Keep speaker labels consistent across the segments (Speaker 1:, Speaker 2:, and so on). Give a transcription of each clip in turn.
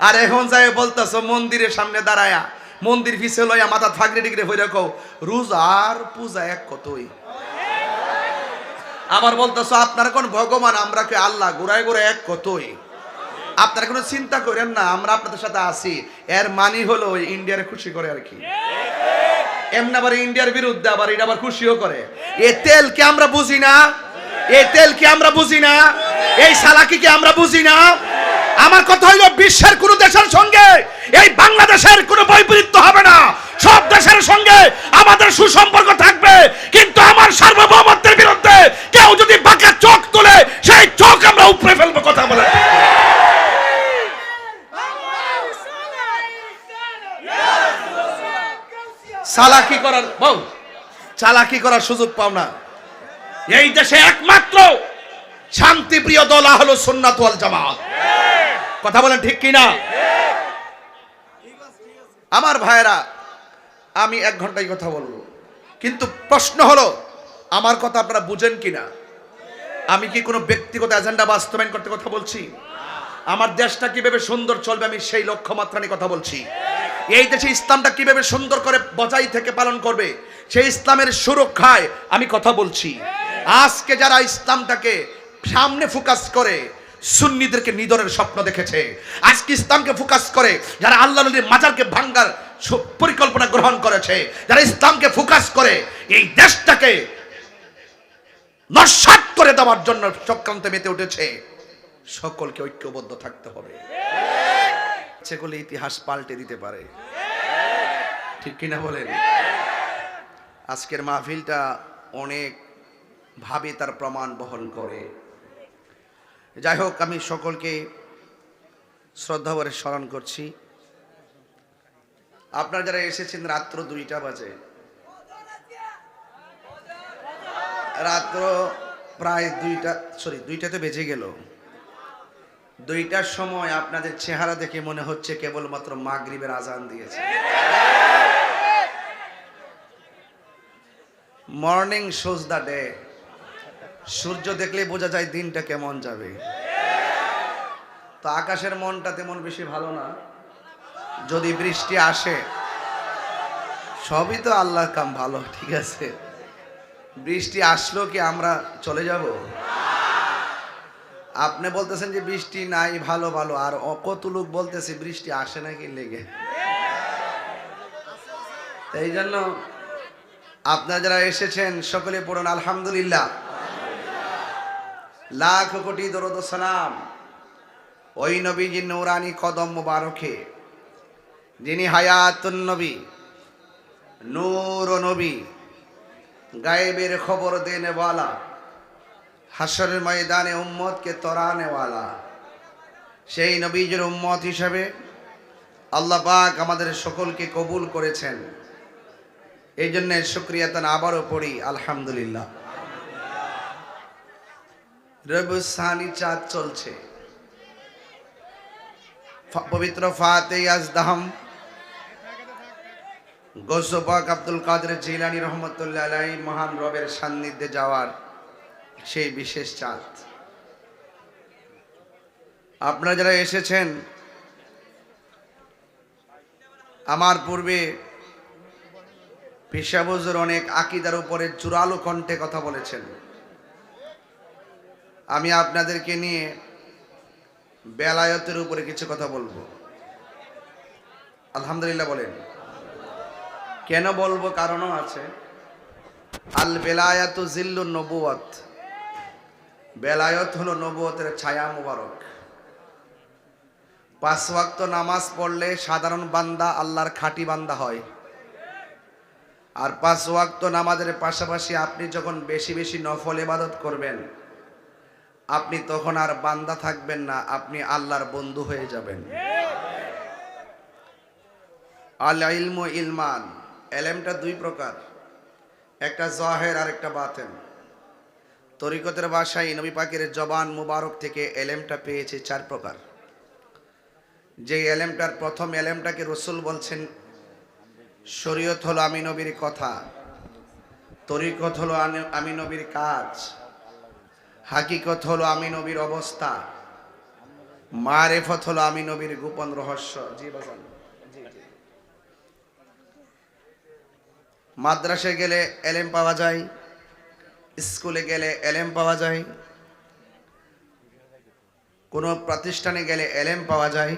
Speaker 1: আর এখন যাই বলতেছ, মন্দিরের সামনে দাঁড়ায়া, মন্দির পিছে লইয়া মাথা থাকরে টিকরে হয়ে রাখো রোজ আর পূজা এক কতই? আবার বলতেছ, আপনার কোন ভগবান আমরা কে আল্লাহ গোড়ায় গোড়ায় এক কতই? আপনারা কোনো চিন্তা করেন না, আমরা আপনাদের সাথে আছি। এর মানি হলো ইন্ডিয়ার খুশি করে আর কি। এমনি আবার ইন্ডিয়ার বিরুদ্ধে আবার এটা আবার খুশিও করে। এ তেল তেলকে আমরা বুঝি না? এ তেল তেলকে আমরা বুঝি না? এই সালাকি কি আমরা বুঝি না? আমার কথা হইল, বিশ্বের কোন দেশের সঙ্গে এই বাংলাদেশের কোনো বৈপরীত্য হবে না। সব দেশের সঙ্গে আমাদের সুসম্পর্ক থাকবে, কিন্তু আমার সার্বভৌমত্বের বিরুদ্ধে কেউ যদি বাঁকা চোখ তোলে, সেই চোখ আমরা উপরে ফেলব কথা বলে। চালাকি করার বউ, চালাকি করার সুযোগ পাও না। এই দেশে একমাত্র শান্তিপ্রিয় দল হলো সুন্নাত ওয়াল জামাত। কথা বলেন ঠিক কিনা? আমার ভাইয়েরা, আমি এক ঘন্টায় কথা বলব। কিন্তু প্রশ্ন হলো, আমার কথা আপনারা বুঝেন কিনা? আমি কি কোনো ব্যক্তিগত এজেন্ডা বাস্তবায়ন করতে কথা বলছি? আমার দেশটা কীভাবে সুন্দর চলবে, আমি সেই লক্ষ্যমাত্রা নিয়ে কথা বলছি। এই দেশে ইসলামটা কীভাবে সুন্দর করে বজাই থেকে পালন করবে, সেই ইসলামের সুরক্ষায় আমি কথা বলছি। আজকে যারা ইসলামটাকে সামনে ফোকাস করে সুন্নিদেরকে নিধনের স্বপ্ন দেখেছে। আজকে ইসলামকে ফোকাস করে যারা আল্লাহ নদীর মাজারকে ভাঙ্গার পরিকল্পনা গ্রহণ করেছে, যারা ইসলামকে ফোকাস করে এই দেশটাকে নস্বাত করে দেওয়ার জন্য চক্রান্তে মেতে উঠেছে। সকলকে ঐক্যবদ্ধ থাকতে হবে। সেগুলো ইতিহাস পাল্টে দিতে পারে। ঠিক কিনা বলেন? আজকের মাহফিলটা অনেক ভাবে তার প্রমাণ বহন করে। যাই হোক, আমি সকলকে শ্রদ্ধা ভরে স্মরণ করছি। আপনারা যারা এসেছেন, রাত্র দুইটা বাজে। রাত্র প্রায় দুইটা সরি দুইটাতে বেজে গেল। দুইটার সময় আপনাদের চেহারা দেখে মনে হচ্ছে কেবলমাত্র মাগরিবের আজান দিয়েছে। Morning shows the day. সূর্য দেখলে বোঝা যায় দিনটা কেমন যাবে। তো আকাশের মনটা তেমন বেশি ভালো না। যদি বৃষ্টি আসে, সবই তো আল্লাহর কাম ভালো, ঠিক আছে। বৃষ্টি আসলো কি আমরা চলে যাব? আপনি বলতেছেন যে বৃষ্টি নাই, ভালো ভালো। আর অ- কত লোক বলতেছে বৃষ্টি আসে নাকি লেগে? এই জন্য আপনারা যারা এসেছেন, সকলে পড়ুন, আলহামদুলিল্লাহ। লাখ কোটি দরদ সালাম। ওই নবীজি নৌরানি কদম মুবারকে, যিনি হায়াতুন নবী, নূর নবী, গায়েবের খবর দেনেওয়ালা হাসরের ময়দানে উম্মতকে তরানেওয়ালা। সেই নবীজের উম্মত হিসাবে আল্লাহ পাক আমাদের সকলকে কবুল করেছেন। এই জন্য শুক্রিয়া তান আবারও পড়ি, আলহামদুলিল্লাহ। রবুসানি চাঁদ চলছে। পবিত্র ফাতে আজদাহম। গোসপাক আব্দুল কাদের জিলানি রহমতুল্লাহ আলাই মহান রবের সান্নিধ্যে যাওয়ার সেই বিশেষ চাঁদ। আপনারা যারা এসেছেন, আমার পূর্বে পেশাবজুর অনেক আকিদার উপরে জোরালো কণ্ঠে কথা বলেছেন। আমি আপনাদেরকে নিয়ে বেলায়তের উপরে কিছু কথা বলব। আলহামদুলিল্লাহ বলেন। কেন বলব? কারণও আছে। আল বেলায়াতু জিল্লু নবুয়ত বেলায়ত হলো নবুয়তের ছায়া মুবারক। পাঁচ ওয়াক্ত নামাজ পড়লে সাধারণ বান্দা আল্লাহর খাঁটি বান্দা হয়। আর পাঁচ ওয়াক্ত নামাজের পাশাপাশি আপনি যখন বেশি বেশি নফল ইবাদত করবেন আপনি তখন আর বান্দা থাকবেন না, আপনি আল্লাহর বন্ধু হয়ে যাবেন। আল ইলমু ইলমান, এলেমটা দুই প্রকার, একটা জহের আর একটা বাতেন। তরিকতের ভাষায় নবী পাকের জবান মুবারক থেকে এলেমটা পেয়েছে চার প্রকার। যে এলেমটার প্রথম এলেমটাকে রসুল বলছেন, শরীয়ত হলো আমি নবীর কথা, তরিকত হলো আনি- আমি নবীর কাজ। হাকিকত হলো আমি নবীর অবস্থা। মারেফত হলো আমি নবীর গোপন রহস্য। জি গেলে এলেম পাওয়া যায়, স্কুলে গেলে এলেম পাওয়া যায়, কোনো প্রতিষ্ঠানে গেলে এলেম পাওয়া যায়।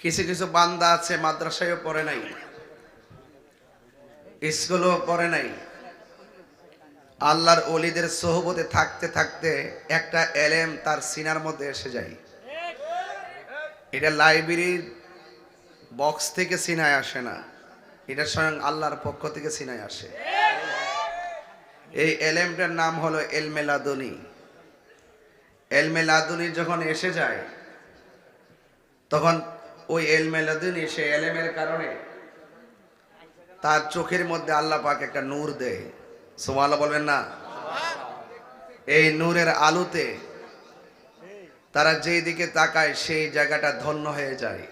Speaker 1: কিছু কিছু বান্দা আছে মাদ্রাসায়ও পড়ে নাই। স্কুলও করে নাই। আল্লাহর অলিদের সোহবতে থাকতে থাকতে একটা এলেম তার সিনার মধ্যে এসে যায়। এটা লাইব্রেরির বক্স থেকে সিনায় আসে না, এটা স্বয়ং আল্লাহর পক্ষ থেকে সিনায় আসে। এই এলেমটার নাম হলো এলমেলাদুনি এলমেলাদুনি যখন এসে যায়, তখন ওই এলমেলাদুনি সে এলেমের কারণে তার চোখের মধ্যে আল্লাহ পাক একটা নূর দেয়। সোমালা বলবেন না? এই নূরের আলোতে তারা যেই দিকে তাকায়, সেই জায়গাটা ধন্য হয়ে যায়।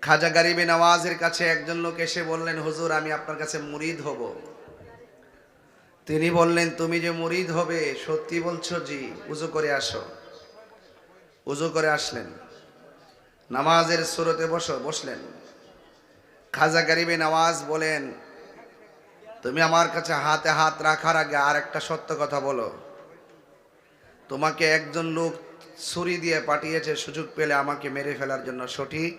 Speaker 1: খাজা গারিবে নওয়াজের কাছে একজন লোক এসে বললেন, হুজুর, আমি আপনার কাছে মুরিদ হব। তিনি বললেন, তুমি যে মুরিদ হবে, সত্যি বলছো জি, উজু করে আসো। উজু করে আসলেন। নামাজের সুরতে বসো, বসলেন। খাজা গরিবে নওয়াজ বলেন, তুমি আমার কাছে হাতে হাত রাখার আগে আর একটা সত্য কথা বলো। তোমাকে একজন লোক ছুরি দিয়ে পাঠিয়েছে, সুযোগ পেলে আমাকে মেরে ফেলার জন্য সঠিক।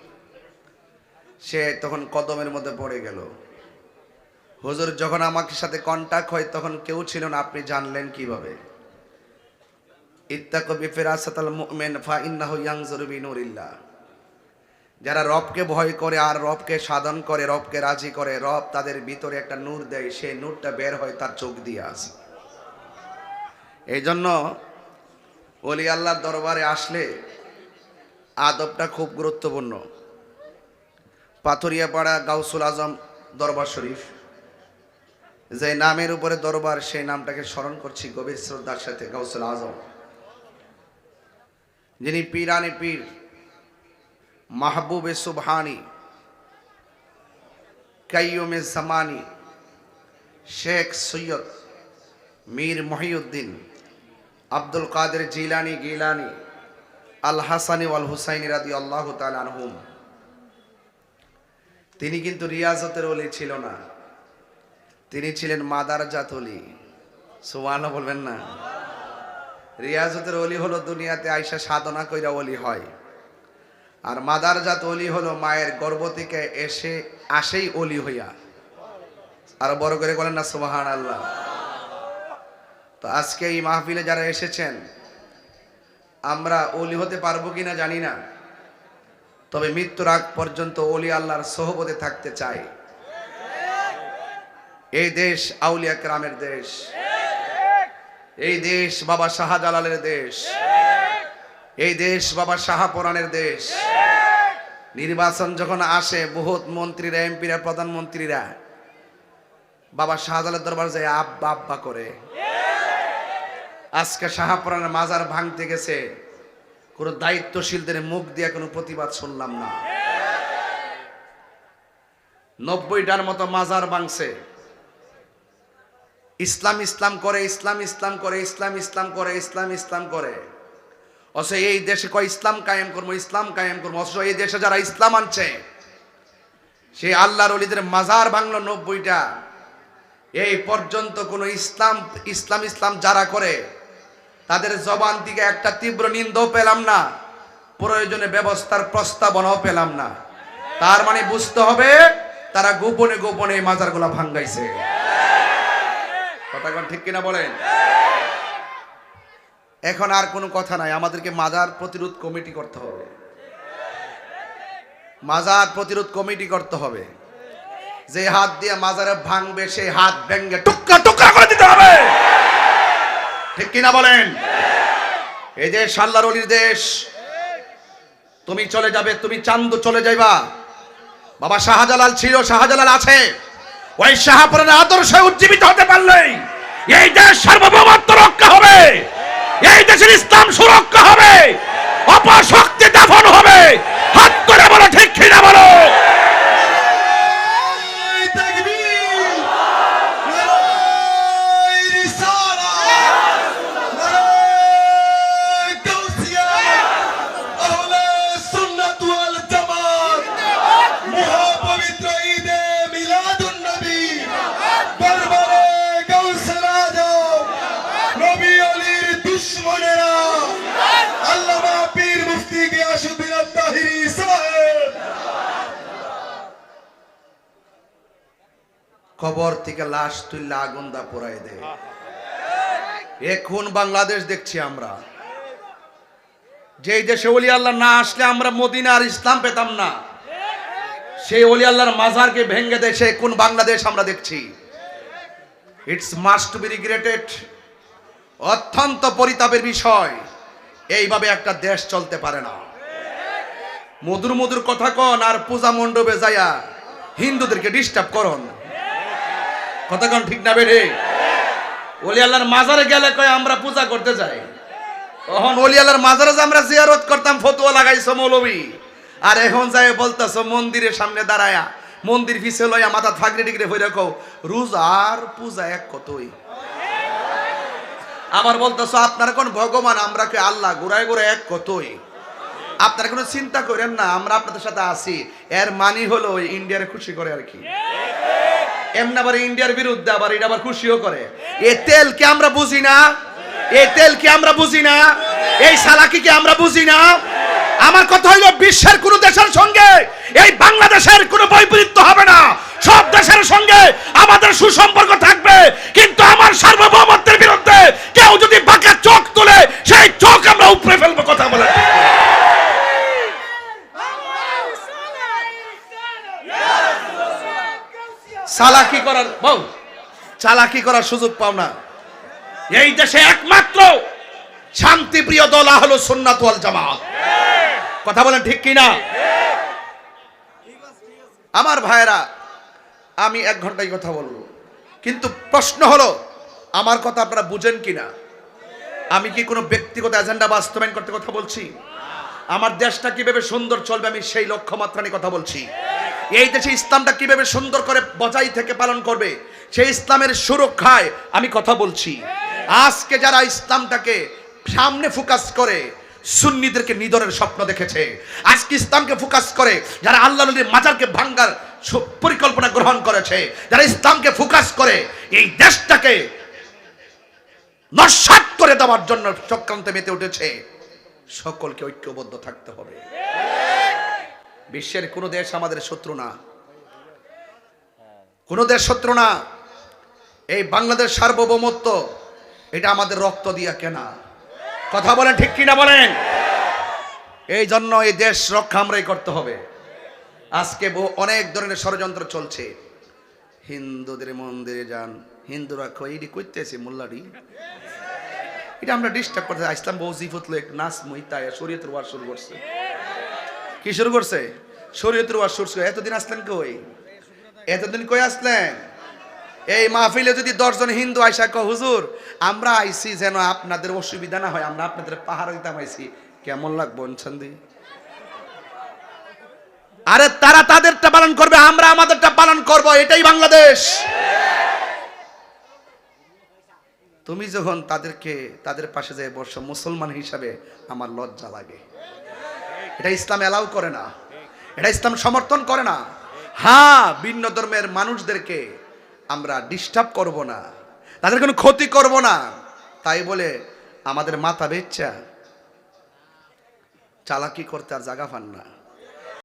Speaker 1: সে তখন কদমের মধ্যে পড়ে গেল। হুজুর, যখন আমাকে সাথে কন্টাক্ট হয়, তখন কেউ ছিল না, আপনি জানলেন কীভাবে? ইত্তাকু বিফিরাসাতাল মুমিন, ফা ইন্নাহু ইয়ানজুরু বিনুরিল্লাহ যারা রবকে ভয় করে আর রবকে সাধন করে, রবকে রাজি করে, রব তাদের ভিতরে একটা নূর দেয়, সেই নূরটা বের হয় তার চোখ দিয়ে আসে এই জন্য অলি আল্লাহর দরবারে আসলে আদবটা খুব গুরুত্বপূর্ণ। পাথরিয়াপাড়া গাউসুল আজম দরবার শরীফ, যে নামের উপরে দরবার, সেই নামটাকে স্মরণ করছি গভীর শ্রদ্ধার সাথে গাউসুল আজম। যিনি পীরানি পীর মাহবুবে সুবহানি, কাইয়ুমে জামানি, শেখ সৈয়দ মীর মহিউদ্দিন, আব্দুল কাদের জিলানি গিলানি, আল হাসানি ওয়াল হুসাইনি রাদি আল্লাহ আনহুম। তিনি কিন্তু রিয়াজতের অলি ছিল না। তিনি ছিলেন মাদার জাত অলি সুবহানাল্লাহ বলবেন না। রিয়াজতের অলি হলো দুনিয়াতে আইসা সাধনা কইরা অলি হয়। আর মাদার জাত অলি হলো মায়ের গর্ভ থেকে এসে আসেই অলি হইয়া। আর বড় করে বলেন না সুবাহান আল্লাহ তো আজকে এই মাহফিলে যারা এসেছেন, আমরা অলি হতে পারব কিনা জানি না। তবে মৃত্যুর আগ পর্যন্ত অলি আল্লাহর সহবতে থাকতে চাই। এই দেশ আউলিয়া গ্রামের দেশ। এই দেশ বাবা শাহজালালের দেশ। এই দেশ বাবা শাহপুরাণের দেশ। নির্বাচন যখন আসে, বহুত মন্ত্রীরা, এমপিরা, প্রধানমন্ত্রীরা, বাবা শাহজালালের দরবার যায় আব্বা আব্বা করে। আজকে শাহপুরাণের মাজার ভাঙতে গেছে। কোনো দায়িত্বশীলদের মুখ দিয়ে কোনো প্রতিবাদ শুনলাম না। নব্বইটার মতো মাজার ভাঙছে। ইসলাম ইসলাম করে, ইসলাম ইসলাম করে, ইসলাম ইসলাম করে, ইসলাম ইসলাম করে। অথচ এই দেশে কয় ইসলাম কায়েম করব, ইসলাম কায়েম করব, অথচ এই দেশে যারা ইসলাম আনছে, সেই আল্লাহর অলিদের মাজার ভাঙলো নব্বইটা। এই পর্যন্ত কোনো ইসলাম ইসলাম ইসলাম যারা করে, তাদের জবান থেকে একটা তীব্র নিন্দাও পেলাম না, প্রয়োজনে ব্যবস্থার প্রস্তাবনাও পেলাম না। তার মানে বুঝতে হবে, তারা গোপনে গোপনে মাজারগুলা ভাঙ্গাইছে। কথা ঠিক কিনা বলেন? এখন আর কোনো কথা নাই। আমাদেরকে মাজার প্রতিরোধ কমিটি করতে হবে। মাজার প্রতিরোধ কমিটি করতে হবে। যে হাত দিয়ে মাজারে ভাঙবে, সেই হাত ভেঙ্গে টুকরা টুকরা করে দিতে হবে। ঠিক কিনা বলেন? এই যে আল্লাহর অলির দেশ, তুমি চলে যাবে, তুমি চান্দ চলে যাইবা। বাবা শাহজালাল ছিল, শাহজালাল আছে। ওই শাহপুরের আদর্শে উজ্জীবিত হতে পারলেই এই দেশ সার্বভৌমত্ব রক্ষা হবে। এই দেশের ইসলাম সুরক্ষা হবে অপশক্তি দাফন হবে। হাত করে বলো ঠিক কিনা বলো? কবর থেকে লাশ তুললে আগুন দা। পোড়ায় দেয় এখন বাংলাদেশ দেখছি আমরা। যেই দেশে অলি আল্লাহ না আসলে আমরা মদিনা আর ইসলাম পেতাম না। সেই অলি আল্লাহর মাজারকে ভেঙে দেয় সে কোন বাংলাদেশ আমরা দেখছি। ইটস মাস্ট বি রিগ্রেটেড অত্যন্ত পরিতাপের বিষয় এইভাবে একটা দেশ চলতে পারে না। মধুর মধুর কথা কন আর পূজা মণ্ডপে যাইয়া হিন্দুদেরকে ডিস্টার্ব করন। কথা ঠিক না বেড়ে অলি আল্লাহর মাজারে গেলে কয়, আমরা পূজা করতে যাই। তখন অলি আল্লাহর মাজারে যে আমরা জিয়ারত করতাম, ফতুয়া লাগাইছো মৌলবী। আর এখন যাই বলতেছো, মন্দিরের সামনে দাঁড়ায়া, মন্দির পিছে লইয়া মাথা থাকরে টিকরে হয়ে রাখো রোজ আর পূজা এক কতই? আবার বলতেছো, আপনার কোন ভগবান, আমরা কে আল্লাহ, গোড়ায় গোড়ায় এক কতই? আপনারা কোনো চিন্তা করেন না, আমরা আপনাদের সাথে আছি। এর মানি হলো ইন্ডিয়ার খুশি করে আর কি। এমনি আবার ইন্ডিয়ার বিরুদ্ধে আবার এটা আবার খুশিও করে। এ তেল কি আমরা বুঝি না? এই তেল কি আমরা বুঝি না? এই সালাকি কি আমরা বুঝি না? আমার কথা হইল বিশ্বের কোন দেশের সঙ্গে, এই বাংলাদেশের কোনো বৈপরীত্য হবে না। সব দেশের সঙ্গে আমাদের সুসম্পর্ক থাকবে, কিন্তু আমার সার্বভৌমত্বের বিরুদ্ধে কেউ যদি বাঁকা চোখ তোলে, সেই চোখ আমরা উপরে ফেলব, কথা বলে। চালাকি করার বউ। চালাকি করার সুযোগ পাও না। এই দেশে একমাত্র শান্তিপ্রিয় দল হলো সুন্নাত ওয়াল জামাত। কথা বলেন ঠিক কি না আমার ভাইরা আমি এক ঘন্টায় কথা বলব। কিন্তু প্রশ্ন হলো আমার কথা আপনারা বুঝেন কি না আমি কি কোনো ব্যক্তিগত এজেন্ডা বাস্তবায়ন করতে কথা বলছি? আমার দেশটা কীভাবে সুন্দর চলবে আমি সেই লক্ষ্যমাত্রা নিয়ে কথা বলছি। এই দেশে ইসলামটা কীভাবে সুন্দর করে বজাই থেকে পালন করবে, সেই ইসলামের সুরক্ষায় আমি কথা বলছি। আজকে যারা ইসলামটাকে সামনে ফোকাস করে, সুন্নিদেরকে নিধনের স্বপ্ন দেখেছে। আজকে ইসলামকে ফোকাস করে, যারা আল্লাহ নদীর মাজারকে ভাঙ্গার পরিকল্পনা গ্রহণ করেছে, যারা ইসলামকে ফোকাস করে, এই দেশটাকে নস্বাত করে দেওয়ার জন্য চক্রান্তে মেতে উঠেছে। সকলকে ঐক্যবদ্ধ থাকতে হবে। বিশ্বের কোনো দেশ আমাদের শত্রু না। কোনো দেশ শত্রু না। এই বাংলাদেশ সার্বভৌমত্ব, এটা আমাদের রক্ত দিয়া কেনা। কথা বলেন ঠিক কিনা বলেন? এই জন্য এই দেশ রক্ষা আমরাই করতে হবে। আজকে অনেক ধরনের ষড়যন্ত্র চলছে। হিন্দুদের মন্দিরে যান। হিন্দুরা কইডি করতেছে মোল্লাডি? এটা আমরা ডিস্টার্ব করতে ইসলাম বৌজিফত লোক নাচ মহিতা শরীয়তের ওয়ার শুরু করছে। কি শুরু করছে? শরীয়তের ওয়ার শুরু। এতদিন আসলেন কই? এতদিন কই আসলেন? এই মাহফিলে যদি দশজন হিন্দু আইসা কো হুজুর, আমরা আইছি যেন আপনাদের অসুবিধা না হয়, আমরা আপনাদের পাহাড় দিতাম আইছি কেমন লাগবো সন্ধি আরে তারা তাদেরটা পালন করবে, আমরা আমাদেরটা পালন করব, এটাই বাংলাদেশ। তুমি যখন তাদেরকে, তাদের পাশে যে বর্ষ মুসলমান হিসাবে আমার লজ্জা লাগে। এটা ইসলাম এলাও করে না। এটা ইসলাম সমর্থন করে না। হ্যাঁ ভিন্ন ধর্মের মানুষদেরকে আমরা ডিস্টার্ব করব না। তাদের কোনো ক্ষতি করব না। তাই বলে আমাদের মাথা বেচ্চা। চালাকি করতে আর জায়গা পান না।